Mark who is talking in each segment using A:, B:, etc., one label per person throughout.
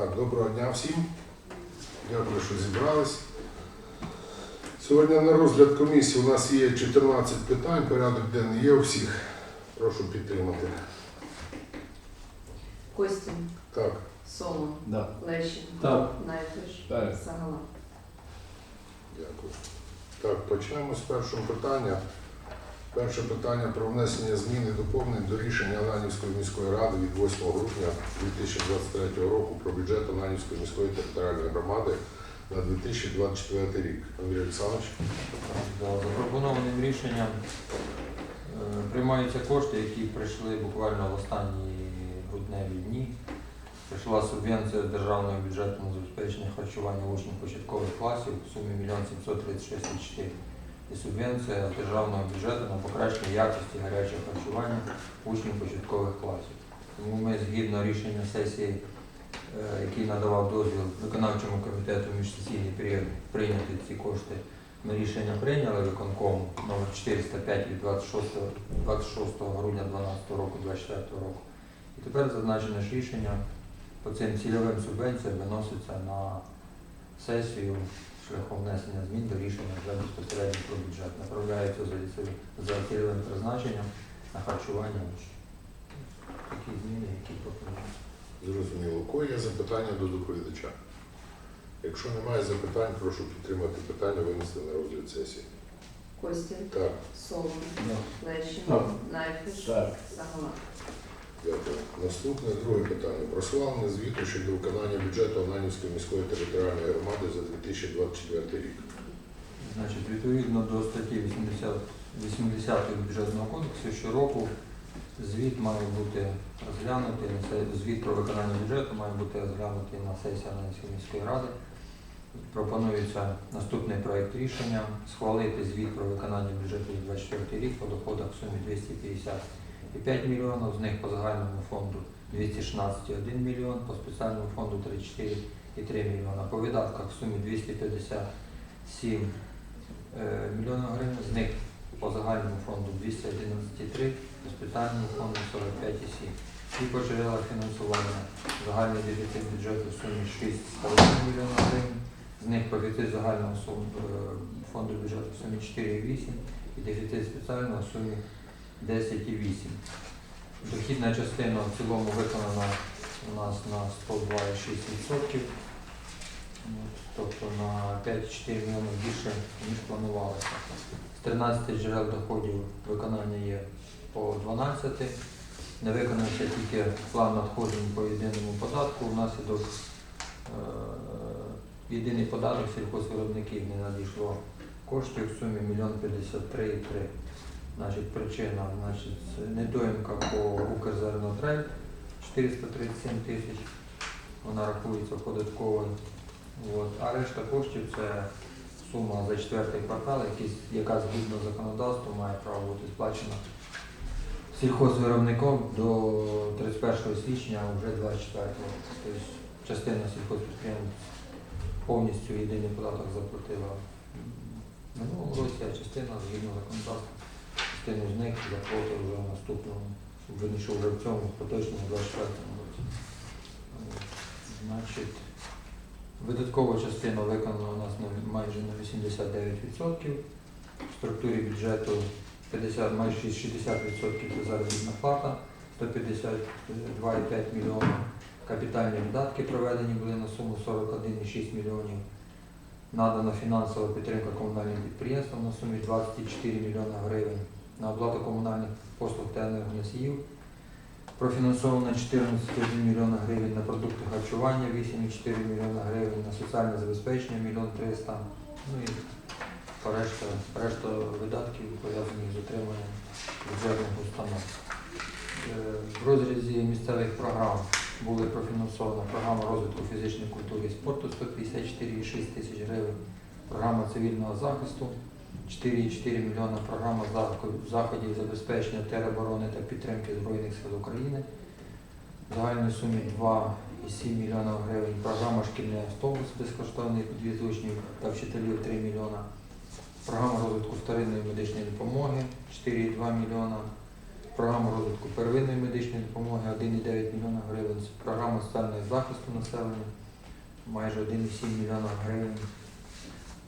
A: Так, доброго дня всім. Дякую, що зібрались. Сьогодні на розгляд комісії у нас є 14 питань, порядок денний є у всіх. Прошу підтримати.
B: Костін,
A: Так,
B: Солон,
C: Да.
B: Лещин,
C: Так.
B: Найфиш,
C: Так.
B: Сагала.
A: дякую. Так, почнемо з першого питання. Перше питання про внесення змін і доповнень до рішення Ананівської міської ради від 8 грудня 2023 року про бюджет Ананівської міської територіальної громади на 2024 рік. Андрій Олександрович.
D: За запропонованим рішенням е, приймаються кошти, які прийшли буквально в останні грудневі дні. Прийшла субвенція з державного бюджету на забезпечення харчування учнів початкових класів в сумі 1 736 4 і субвенція державного бюджету на покращення якості гарячого харчування учнів початкових класів. Тому ми згідно рішення сесії, е, який надавав дозвіл виконавчому комітету міжсесійний період прийняти ці кошти ми рішення прийняли виконкому номер 405 від 26, 26 грудня 2012 року, 24 року. І тепер зазначене ж рішення по цим цільовим субвенціям виноситься на сесію шляхом внесення змін до рішення вже безпосередньо про бюджет. Направляється за, цільовим призначенням на харчування учнів. Такі зміни, які пропонують.
A: Зрозуміло. Кого є запитання до доповідача? Якщо немає запитань, прошу підтримати питання, винести на розгляд сесії.
B: Костін,
A: Так.
B: Лещин,
C: Так.
B: Найфиш, Сагала.
A: Наступне друге питання. Про схвалення звіту щодо виконання бюджету Ананівської міської територіальної громади за 2024 рік.
D: Значить, відповідно до статті 80, 80 бюджетного кодексу щороку звіт має бути розглянутий, звіт про виконання бюджету має бути розглянутий на сесії Ананської міської ради. Пропонується наступний проект рішення схвалити звіт про виконання бюджету за 24 рік по доходах в сумі 255 мільйонів, з них по загальному фонду 216,1 мільйон, по спеціальному фонду 34,3 мільйона, по видатках в сумі 257 е, мільйонів гривень, з них по загальному фонду 211,3, по спеціальному фонду 45,7. І по джерелах фінансування. Загальний дефіцит бюджету в сумі 6,5 мільйона гривень, з них профіцит загального е, фонду бюджету в сумі 4,8 і дефіцит спеціального в сумі 10,8. Дохідна частина в цілому виконана у нас на 102,6%. Тобто на 5-4 мільйони більше, ніж планувалося. З 13 джерел доходів виконання є по 12. Не виконався тільки план надходжень по єдиному податку. Внаслідок е, єдиний податок сільхозвиробників не надійшло коштів в сумі 1 53,3. Значить, причина, значить, недоїмка по Укрзернотрейд 437 тисяч. Вона рахується податковою. А решта коштів це сума за четвертий квартал, яка згідно законодавства має право бути сплачена сільхозвиробником до 31 січня вже 24 року. Тобто частина сільхозпідприємств повністю єдиний податок заплатила в минулому році, а частина згідно законодавства, частину з них заплатить вже в наступному, верніше вже в цьому поточному 24 році. Значить, Видаткова частина виконана у нас на майже на 89%. В структурі бюджету 50, майже 60% це заробітна плата, 152,5 мільйонів. Капітальні видатки проведені були на суму 41,6 мільйонів. Надана фінансова підтримка комунальним підприємствам на сумі 24 мільйони гривень. На оплату комунальних послуг та енергоносіїв Профінансовано 14,1 мільйона гривень на продукти харчування, 8,4 мільйона гривень на соціальне забезпечення, 1 мільйон 300. Ну і решта, решта видатків пов'язані з отриманням бюджетних установ. Е, В розрізі місцевих програм були профінансована програма розвитку фізичної культури і спорту 154,6 тисяч гривень, програма цивільного захисту 4,4 мільйона програма заходів- забезпечення тероборони та підтримки Збройних сил України. В загальній сумі 2,7 мільйона гривень. Програма шкільний автобус безкоштовний підвіз учнів та вчителів 3 мільйона. Програма розвитку вторинної медичної допомоги 4,2 мільйона. програму розвитку первинної медичної допомоги 1,9 млн гривень, програма соціального захисту населення майже 1,7 млн гривень,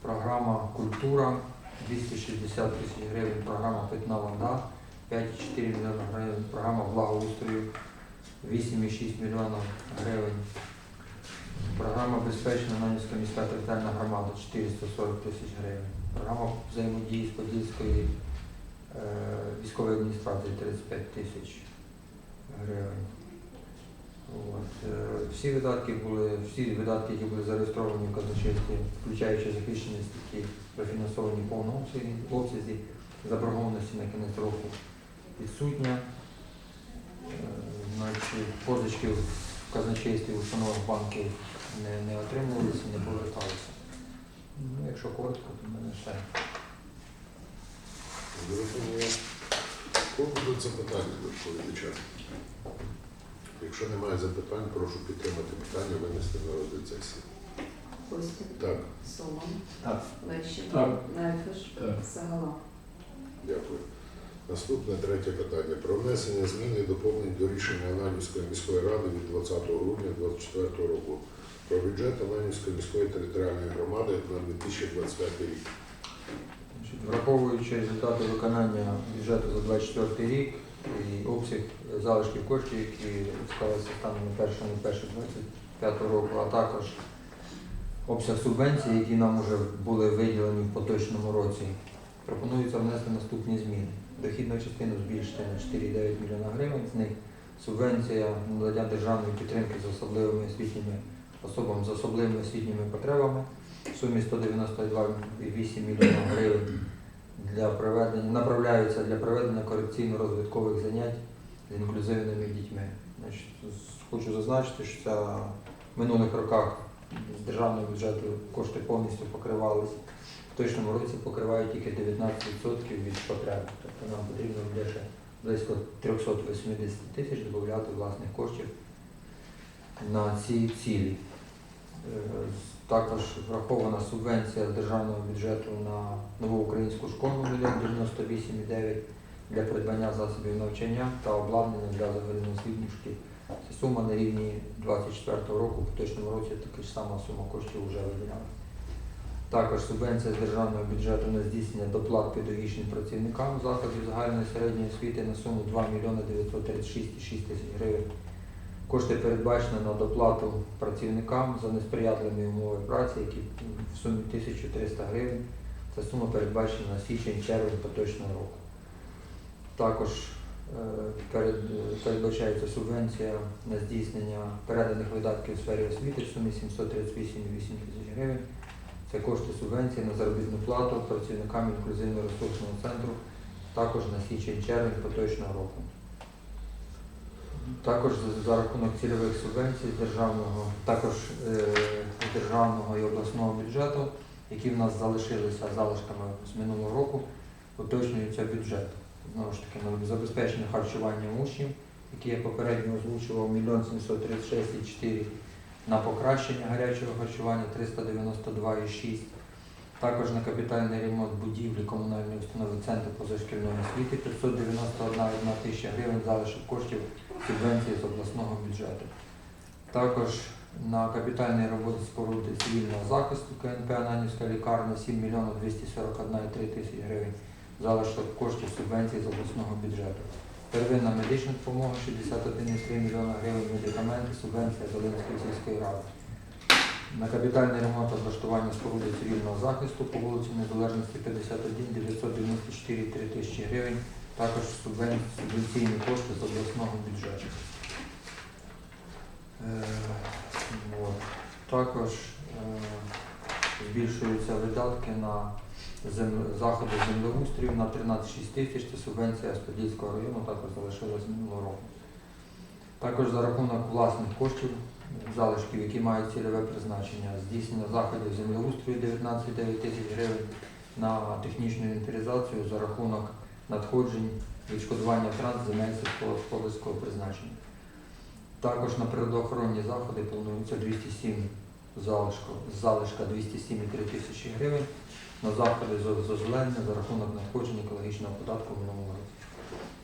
D: програма культура 260 тисяч гривень, програма питна вода 5,4 млн гривень, програма благоустрою 8,6 млн гривень. Програма безпечна Нанівська міська територіальна громада 440 тисяч гривень. Програма взаємодії з Подільської е, військової адміністрації 35 тисяч гривень. От. е, Всі видатки були, всі видатки, які були зареєстровані в казначействі, включаючи захищені статті, профінансовані в повному обсязі, заборгованості на кінець року відсутня. Е, Значить, позички в казначействі в установах банків не, не отримувалися, не поверталися. Ну, якщо коротко, то в мене все.
A: Зрозуміло. Кого будуть запитання до доповідача? Якщо немає запитань, прошу підтримати питання, винести на розгляд сесії.
B: Костін,
A: Так,
B: Соломон,
C: Так.
B: Лещенко,
C: Так.
B: Нерфиш,
C: Так.
B: Сагала.
A: дякую. Наступне третє питання. Про внесення змін і доповнень до рішення Ананівської міської ради від 20 грудня 2024 року про бюджет Ананівської міської територіальної громади на 2025 рік.
D: Значить, Враховуючи результати виконання бюджету за 2024 рік і обсяг залишків коштів, які склалися станом на 1.1.25 року, а також обсяг субвенцій, які нам вже були виділені в поточному році, пропонується внести наступні зміни. Дохідну частину збільшити на 4,9 млн гривень, з них субвенція надання державної підтримки з особливими освітніми особам з особливими освітніми потребами в сумі 192,8 млн гривень для проведення, направляються для проведення корекційно-розвиткових занять з інклюзивними дітьми. Хочу зазначити, що ця в минулих роках з державного бюджету кошти повністю покривалися. В точному році покривають тільки 19% від потреб. Тобто нам потрібно буде ще близько 380 тисяч додати власних коштів на ці цілі. Е, Також врахована субвенція з державного бюджету на нову українську школу 1 98,9 для придбання засобів навчання та обладнання для загальноосвітніх шкіл. Це сума на рівні 24 року, в поточному році така ж сама сума коштів вже виділяла. Також субвенція з державного бюджету на здійснення доплат педагогічним працівникам закладів загальної середньої освіти на суму 2 мільйони 936,6 тисяч гривень. Кошти передбачені на доплату працівникам за несприятливі умови праці, які в сумі 1300 гривень. Ця сума передбачена на січень-червень поточного року. Також передбачається субвенція на здійснення переданих видатків у сфері освіти в сумі 738,8 тисяч гривень. Це кошти субвенції на заробітну плату працівникам інклюзивно-ресурсного центру також на січень-червень поточного року. Також за- рахунок цільових субвенцій державного, також е, державного і обласного бюджету, які в нас залишилися залишками з минулого року, уточнюється бюджет. Знову ж таки, забезпечення харчування учнів, які я попередньо озвучував, 1 736,4 на покращення гарячого харчування 392,6. Також на капітальний ремонт будівлі комунальної установи Центр позашкільної освіти 591 тисяча гривень залишок коштів субвенції з обласного бюджету. Також на капітальні роботи споруди цивільного захисту КНП Ананівська лікарня 7 мільйонів 241,3 тисяч гривень залишок коштів субвенції з обласного бюджету. Первинна медична допомога 61,3 мільйона гривень, медикаменти, субвенція Долинської сільської ради. На капітальний ремонт облаштування споруди цивільного захисту по вулиці Незалежності 51 994,3 тисячі гривень, також субвенційні кошти з обласного бюджету. Е. Також е, збільшуються видатки на заходи землеустрою на 13,6 тисяч, це субвенція з району також залишилась минулого року. Також за рахунок власних коштів, залишків, які мають цільове призначення, здійснення заходів землеустрою 19,9 тисяч гривень на технічну інвентаризацію за рахунок надходжень відшкодування втрат земель сільськогосподарського призначення. Також на природоохоронні заходи планується 207 залишку, залишка 207,3 тисячі гривень на заходи з озеленення за рахунок надходжень екологічного податку в минулому році.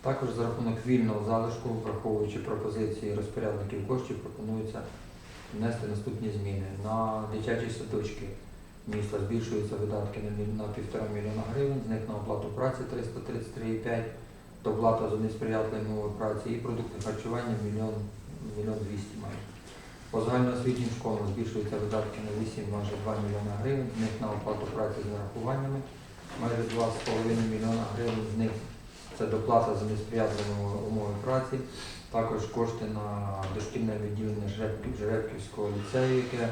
D: Також за рахунок вільного залишку, враховуючи пропозиції розпорядників коштів, пропонується внести наступні зміни. На дитячі садочки міста збільшуються видатки на міль- на півтора мільйона гривень, з них на оплату праці 333,5, доплата за несприятливі умови праці і продукти харчування мільйон, мільйон 200 майже. По загальноосвітнім школам збільшуються видатки на 8, майже 2 мільйона гривень, з них на оплату праці з нарахуваннями майже 2,5 мільйона гривень, з них це доплата за несприятливі умови праці, також кошти на дошкільне відділення Жеребківського ліцею, яке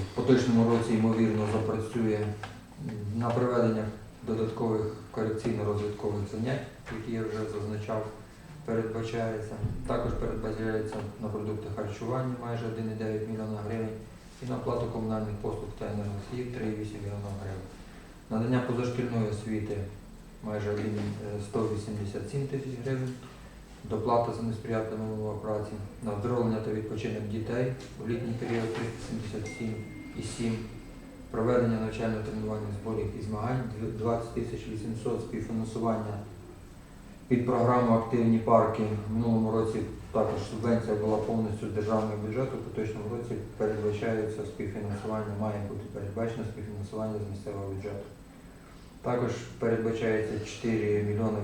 D: в поточному році, ймовірно, запрацює на проведення додаткових корекційно-розвиткових занять, які я вже зазначав, передбачається. Також передбачається на продукти харчування майже 1,9 мільйона гривень і на оплату комунальних послуг та енергосіїв 3,8 мільйона гривень. Надання позашкільної освіти майже 1, е, 187 тисяч гривень, доплата за несприятливі умови праці, на оздоровлення та відпочинок дітей в літній період 377,7, проведення навчально-тренувальних зборів і змагань 20 тисяч 800 співфінансування під програму Активні парки. В минулому році також субвенція була повністю державного бюджету, в поточному році передбачається співфінансування, має бути передбачено співфінансування з місцевого бюджету. Також передбачається 4 мільйони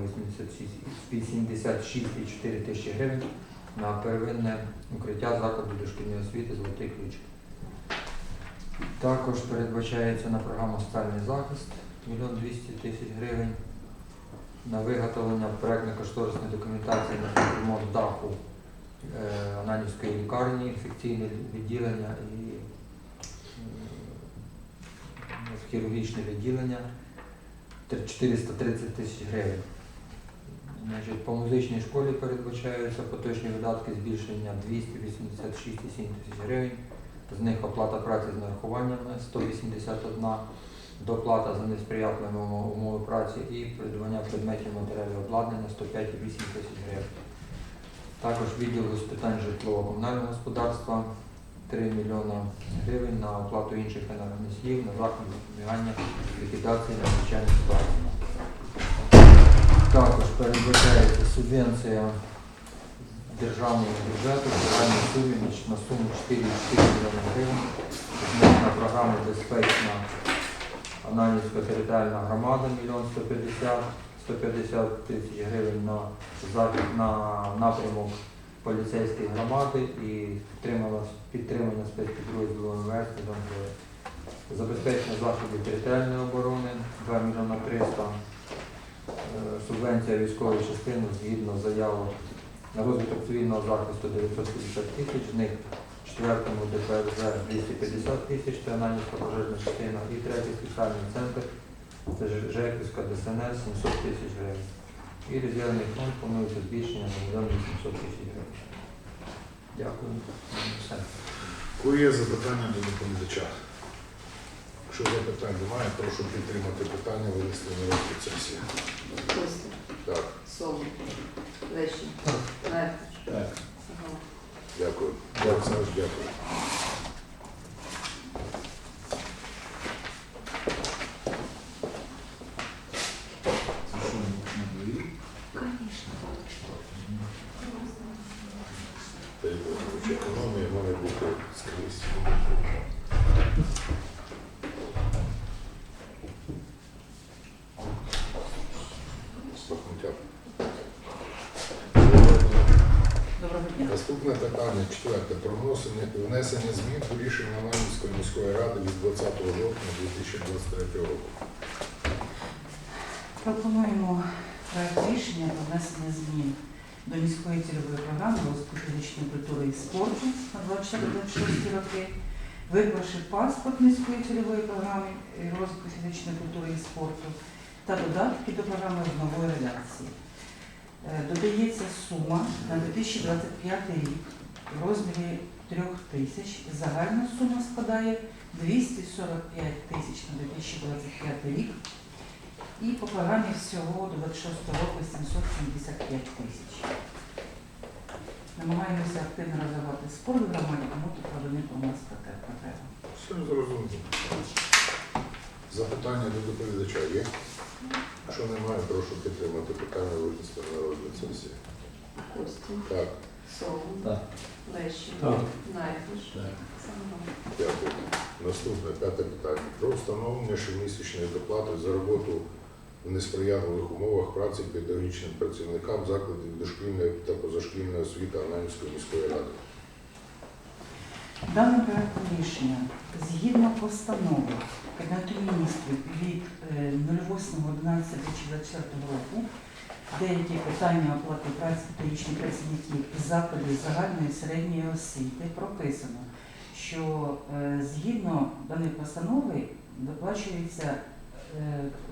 D: 86,4 тисячі гривень на первинне укриття закладу дошкільної освіти Золотий ключ. Також передбачається на програму Соціальний захист 1 мільйон 200 тисяч гривень на виготовлення проектно-кошторисної документації на ремонт даху е, Ананівської лікарні, інфекційне відділення і хірургічне відділення. 430 тисяч гривень. Значить, по музичній школі передбачаються поточні видатки збільшення 286,7 тисяч гривень. З них оплата праці з нарахуваннями 181, доплата за несприятливі умови праці і придбання предметів матеріалів обладнання 105,8 тисяч гривень. Також відділу з питань житлово-комунального господарства 3 мільйона гривень на оплату інших енергоносіїв на заходи запобігання ліквідації надзвичайних ситуацій. Також передбачається субвенція державного бюджету в загальній на суму 4,4 мільйони гривень. На програму Безпечна Ананівська територіальна громада 1 150 150 тисяч гривень на захід на напрямок поліцейської громади і підтримання спецпідрозділу МВС Забезпечення заходів територіальної оборони. 2 мільйона 300 Е, Субвенція військової частини згідно заяви на розвиток цивільного захисту 950 тисяч, з них четвертому ДПРЗ 250 тисяч, це Ананівська пожежна частина, і третій спеціальний центр, це Жеківська ДСНС 700 тисяч гривень. І резервний фонд планується збільшення на 1 800 тисяч гривень. Дякую. Все.
A: Коли є запитання до доповідача? Якщо запитань немає, прошу підтримати питання винести на розгляд сесії.
B: Костя,
A: Так,
B: Солод, Лещенко, Нехтич,
C: Так.
B: Сагала.
A: Дякую.
D: Дякую.
A: Саш, дякую.
C: Це що, на дворі?
A: Та й коротше, економія має бути скрізь. Бахмутяк.
B: Доброго дня.
A: Наступне питання, четверте, про вносення внесення змін до рішення Ланівської міської ради від 20 жовтня 2023 року.
E: Пропонуємо проект рішення про внесення змін до міської цільової програми розвитку фізичної культури і спорту на 24-26 роки, виклавши паспорт міської цільової програми розвитку фізичної культури і спорту та додатки до програми в нової редакції. Е, Додається сума на 2025 рік в розмірі 3 тисяч. Загальна сума складає 245 тисяч на 2025 рік. І по програмі всього до 26 року 775 тисяч. Намагаємося активно розвивати спорт в громаді, тому тут виникла у нас така потреба.
A: Все зрозуміло. Запитання до доповідача є? Якщо немає, прошу підтримати питання винести на розгляд сесії.
B: Костін,
A: Так,
B: Солом,
C: Так.
B: Лещенко,
C: Так.
B: Найдуш,
C: Так.
A: Дякую. Наступне п'яте питання. Про встановлення щомісячної доплати за роботу в несприятливих умовах праці педагогічним працівникам закладів дошкільної та позашкільної освіти Ананівської міської ради.
E: Даним проектом рішення згідно постанови Кабінету міністрів від е, 08.11.2024 року деякі питання оплати праці педагогічних працівників закладів загальної середньої освіти прописано, що е, згідно даної постанови доплачується е,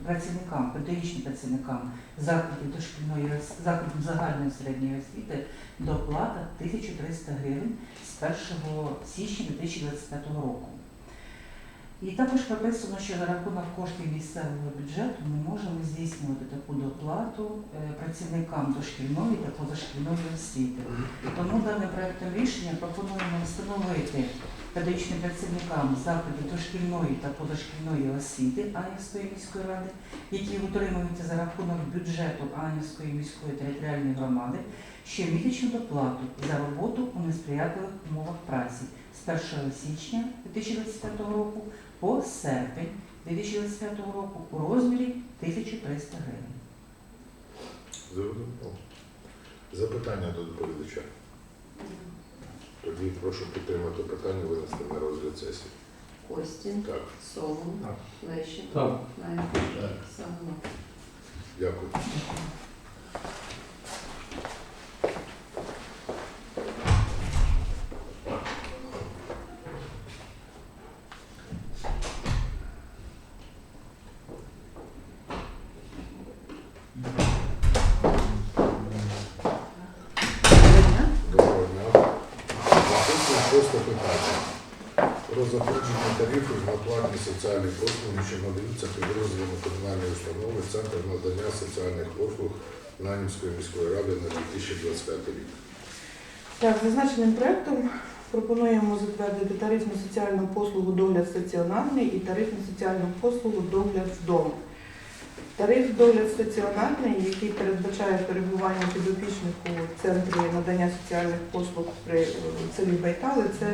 E: працівникам, педагогічним працівникам закладів дошкільної закладів загальної середньої освіти доплата 1300 гривень з 1 січня 2025 року. І також прописано, що за рахунок коштів місцевого бюджету ми можемо здійснювати таку доплату е, працівникам дошкільної та позашкільної освіти. Тому даним проектом рішення пропонуємо встановити педагогічним працівникам закладів дошкільної та позашкільної освіти Анівської міської ради, які утримуються за рахунок бюджету Анівської міської територіальної громади, щомісячну доплату за роботу у несприятливих умовах праці з 1 січня 2025 року по серпень 2025 року у розмірі 1300 гривень.
A: Зрозуміло. Запитання до доповідача. Тоді прошу підтримати питання винести на розгляд сесії.
B: Костін,
A: Так,
B: Солом,
C: Так.
B: Лещенко,
C: Так.
B: Найдуш,
C: Так.
A: Дякую. Доброго дня. Наступне шосте питання. Про затвердження тарифів на платні соціальні послуги, що надаються підрозділами комунальної установи Центр надання соціальних послуг Нанівської міської ради на 2025 рік.
F: Так, зазначеним проектом пропонуємо затвердити тариф на соціальну послугу догляд стаціонарний і тариф на соціальну послугу догляд вдома. Тариф догляд стаціонарний, який передбачає перебування підопічних у центрі надання соціальних послуг при е, селі Байтали, це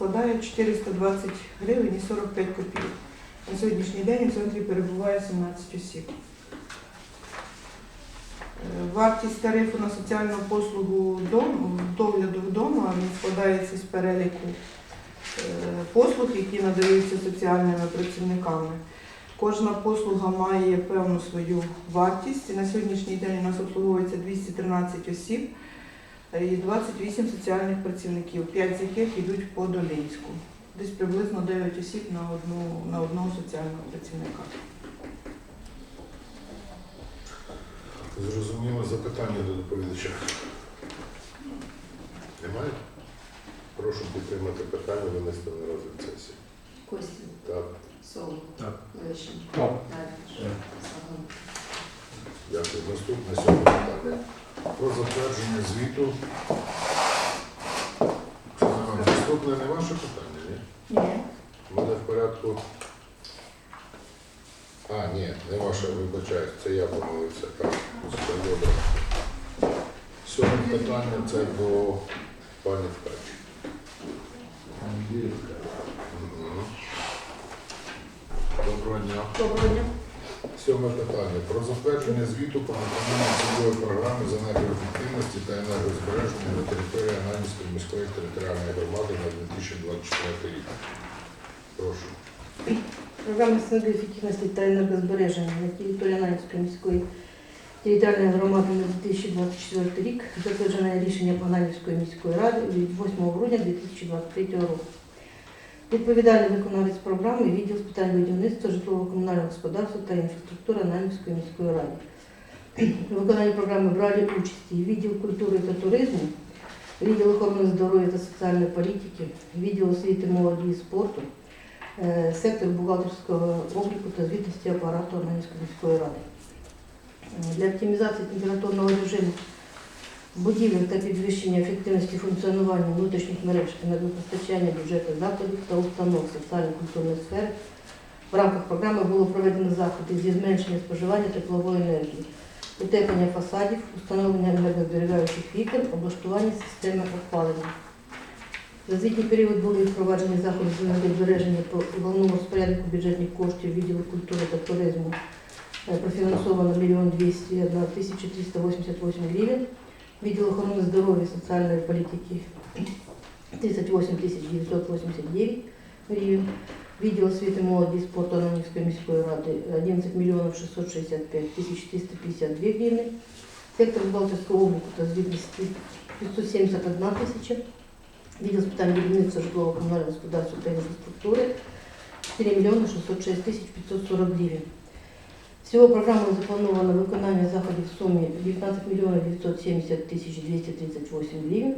F: складає 420 гривень і 45 копійок. На сьогоднішній день у центрі перебуває 17 осіб. Е, Вартість тарифу на соціальну послугу догляду вдома він складається з переліку е, послуг, які надаються соціальними працівниками. Кожна послуга має певну свою вартість. На сьогоднішній день у нас обслуговується 213 осіб і 28 соціальних працівників, 5 з яких йдуть по Долинську. Десь приблизно 9 осіб на, одну, на одного соціального працівника.
A: Зрозуміло запитання до доповідача. Немає? Прошу підтримати питання винести на розгляд сесії.
B: Костін,
A: Так,
B: Солом,
C: Так.
B: Лещенко,
C: Так.
A: Дякую. Наступне питання. Про затвердження звіту. Наступне не ваше питання, ні?
F: Ні.
A: У мене в порядку. А, ні, не ваше, вибачаюсь, це я помилився. Так, все добре. Сьоме питання це до пані Ткач. Доброго дня.
F: Доброго дня.
A: Сьоме питання. Про затвердження звіту про виконання цільової програми з енергоефективності та енергозбереження на території Ананівської міської територіальної громади на 2024 рік. Прошу.
G: Програма з енергоефективності та енергозбереження на території Ананівської міської територіальної громади на 2024 рік затверджена рішенням Ананівської міської ради від 8 грудня 2023 року. Відповідальний виконавець програми відділ з питань будівництва, житлово-комунального господарства та інфраструктури Ананівської міської ради. У виконанні програми брали участь і відділ культури та туризму, відділ охорони здоров'я та соціальної політики, відділ освіти, молоді і спорту, е, сектор бухгалтерського обліку та звітності апарату Ананівської міської ради. Е, Для оптимізації температурного режиму будівель та підвищення ефективності функціонування внутрішніх мереж енергопостачання бюджетних закладів та установ соціально-культурної сфери В рамках програми було проведено заходи зі зменшення споживання теплової енергії, утеплення фасадів, установлення енергозберігаючих вікон, облаштування системи опалення. За звітній період були впроваджені заходи з енергозбереження по головному розпоряднику бюджетних коштів відділу культури та туризму. Е, Профінансовано 1 мільйон 201 тисяча 388 гривень. Відділ охорони здоров'я і соціальної політики 38 тисяч 989 гривень. Відділ освіти, молоді і спорту Анонівської міської ради 11 мільйонів 665 тисяч 352 гривні. Сектор бухгалтерського обліку та звітності 571 тисяча. Відділ з питань будівництва житлового комунального господарства та інфраструктури 4 мільйони 606 тисяч 540 гривень. Всього програмою заплановано виконання заходів в сумі 19 мільйонів 970 тисяч 238 гривень.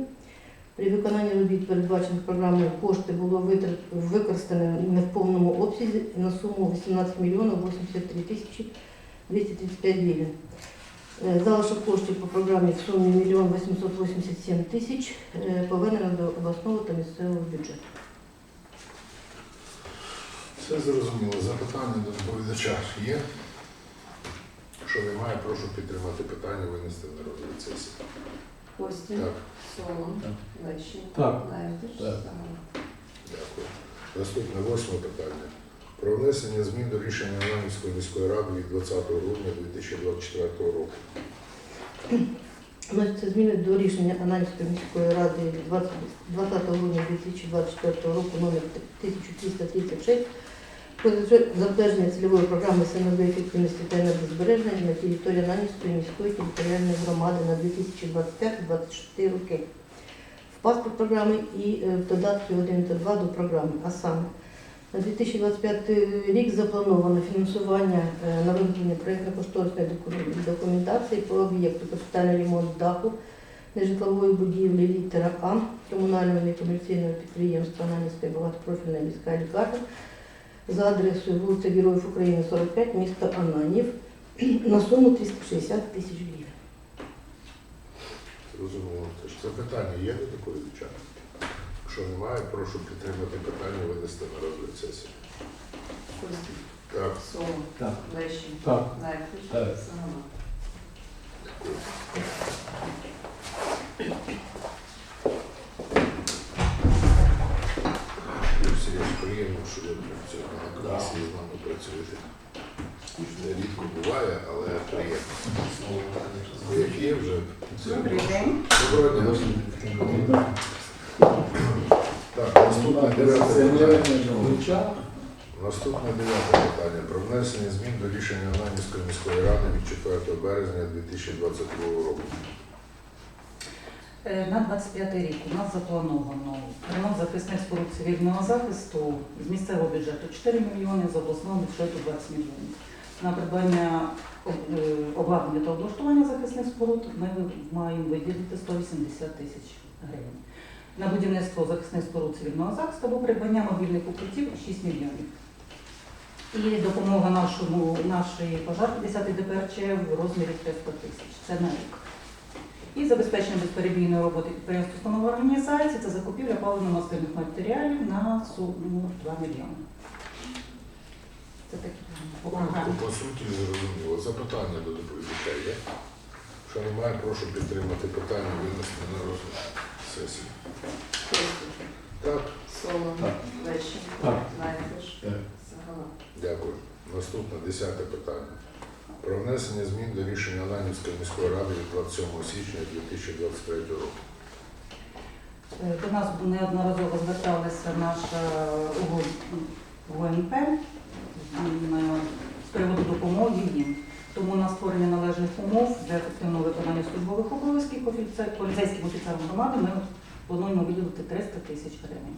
G: При виконанні робіт, передбачених програмою, кошти було використано не в повному обсязі на суму 18 мільйонів 83 тисячі 235 гривень. Е, Залишок коштів по програмі в сумі 1 мільйон 887 тисяч е, повернено до обласного та місцевого бюджету.
A: Все зрозуміло. Запитання до доповідача є? Якщо немає, прошу підтримати питання, винести на розгляд сесії. Так,
B: Солон, Лещенко,
H: Так.
A: Дякую. Наступне восьме питання. Про внесення змін до рішення Ананівської міської ради від 20 грудня 2024 року.
G: Вносяться зміни до рішення Ананівської міської ради від 20 20 грудня 2024 року номер 1336 про затвердження цільової програми з енергоефективності та енергозбереження на території Ананівської міської територіальної громади на 2025-2024 роки. В паспорт програми і е, в додатки 1 та 2 до програми, а саме на 2025 рік заплановано фінансування е, на виготовлення проєктно-кошторисної документації по об'єкту капітальний ремонт даху нежитлової будівлі літера А комунального некомерційного підприємства Ананівська багатопрофільна міська лікарня за адресою вулиця Героїв України, 45, місто Ананів на суму 360 тисяч гривень.
A: Зрозуміло. Тож запитання є до такої доповідача? Якщо немає, прошу підтримати питання, винести на розгляд сесії.
B: Костін,
A: Так,
B: Солон,
C: Так.
B: Лещенко,
H: Так.
B: Лайдиш,
C: Так.
B: Загородній.
A: дякую. Приємно, що ви сьогодні на комісії з нами працюєте. Не рідко буває, але приємно. Ви як є вже?
I: Добрий день.
A: Доброго дня. Так, наступне дев'яте питання. Наступне дев'яте питання про внесення змін до рішення Ананівської міської ради від 4 березня 2022 року.
I: Е, На 25 рік у нас заплановано ремонт захисних споруд цивільного захисту з місцевого бюджету 4 мільйони, з обласного бюджету 20 мільйонів. На придбання е, обладнання та облаштування захисних споруд ми маємо виділити 180 тисяч гривень. На будівництво захисних споруд цивільного захисту або придбання мобільних укриттів 6 мільйонів. І допомога нашому нашій пожарці 10 ДПРЧ в розмірі 300 тисяч. Це на рік. І забезпечення безперебійної роботи підприємств установ організації це закупівля паливно-мастильних матеріалів на суму 2 мільйони. Це такі по програмі.
A: По суті, зрозуміло. Запитання до доповідача є. Якщо немає, прошу підтримати питання, винести на розгляд сесії. Так,
B: Солон,
C: Так.
B: Лещенко,
H: Так.
B: Лайдиш,
A: дякую. Наступне десяте питання. Про внесення змін до рішення Ананівської міської ради від 27 січня 2023 року.
I: Е, До нас неодноразово зверталася наша ГУНП з приводу допомоги їм. Тому на створення належних умов для ефективного виконання службових обов'язків поліцейським офіцерам громади ми плануємо виділити 300 тисяч гривень.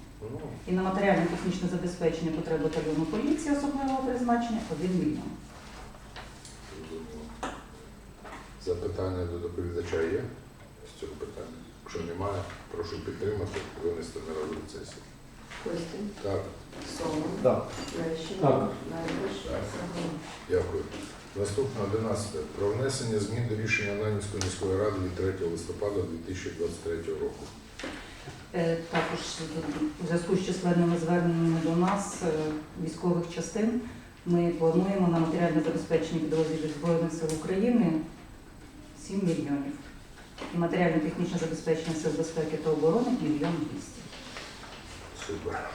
I: І на матеріально-технічне забезпечення потреб батальйону поліції особливого призначення 1 мільйон.
A: зрозуміло. Запитання до доповідача є з цього питання? Якщо немає, прошу підтримати, винести на розгляд сесії.
B: Костін,
A: Так,
B: Солон,
C: Так.
B: Лещенко,
H: Так.
A: Дякую. Наступне 11. Про внесення змін до рішення Ананівської міської ради від 3 листопада 2023 року.
I: Е, Також у зв'язку з численними зверненнями до нас е, військових частин
E: Ми плануємо на матеріальне забезпечення підрозділів Збройних сил України 7 мільйонів. І матеріально-технічне забезпечення сил безпеки та оборони мільйон 200.
A: Супер.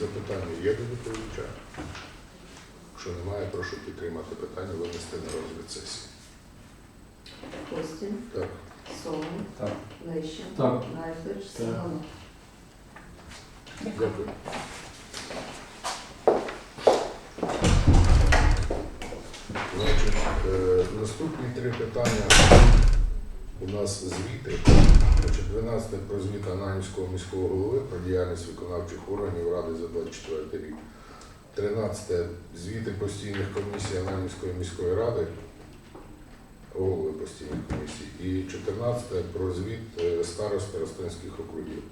A: Запитання є до доповідача? Якщо немає, прошу підтримати питання, винести на розгляд сесії.
B: Костін,
A: Так.
B: Соломон,
C: Так.
B: Лещенко,
C: Так.
B: Найфрич,
C: Так.
A: Дякую. Значить, е, наступні три питання у нас звіти. Значить, 12 про звіт Ананівського міського голови про діяльність виконавчих органів Ради за 24 рік. 13 звіти постійних комісій Ананівської міської ради, голови постійних комісій. І 14 про звіт е, старост Ростинських округів.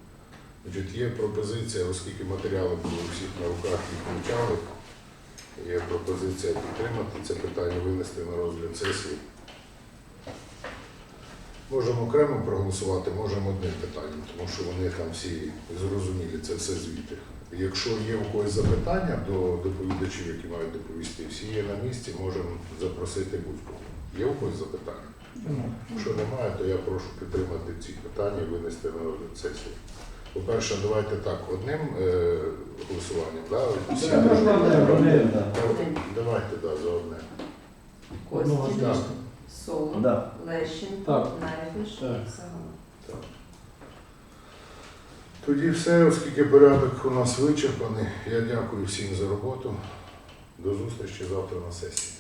A: Є пропозиція, оскільки матеріали були всіх на руках їх вивчали, є пропозиція підтримати це питання, винести на розгляд сесії. Можемо окремо проголосувати, можемо одним питанням, тому що вони там всі зрозумілі, це все звіти. Якщо є у когось запитання до доповідачів, які мають доповісти, всі є на місці, можемо запросити будь-кого. Є у когось запитання? Якщо немає, то я прошу підтримати ці питання і винести на розгляд сесії. По-перше, давайте так, одним е, голосуванням, да? Всі
C: Це можна одне, одне, да.
A: Давай- Давайте да, за одне.
B: Костін,
A: Так.
B: Соломон,
C: Да.
B: Лещенко,
C: Так.
B: Найфрич,
C: Так.
B: Саганов.
A: Тоді все, оскільки порядок у нас вичерпаний. Я дякую всім за роботу. До зустрічі завтра на сесії.